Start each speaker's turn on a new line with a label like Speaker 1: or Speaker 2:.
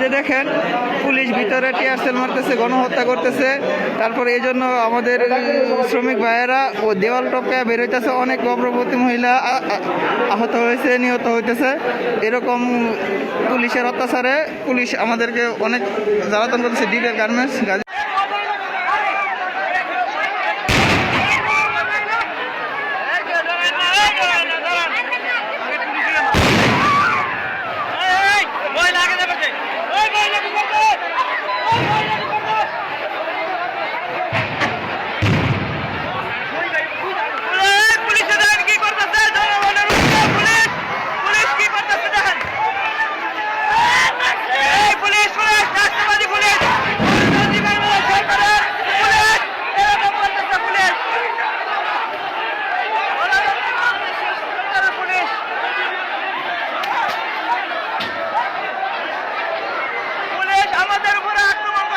Speaker 1: যে দেখেন, পুলিশ ভিতরে টিয়ারসেল মারতেছে, গণহত্যা করতেছে। তারপর এই জন্য আমাদের শ্রমিক ভাইয়েরা ও দেওয়াল টপকা বের হইতেছে। অনেক গর্ভবতী মহিলা আহত হয়েছে, নিহত হইতেছে। এরকম পুলিশের অত্যাচারে পুলিশ আমাদেরকে অনেক জ্বালাতন করতেছে, ডিটেল গার্মেন্টস
Speaker 2: আমাদের উপরে আক্রমণ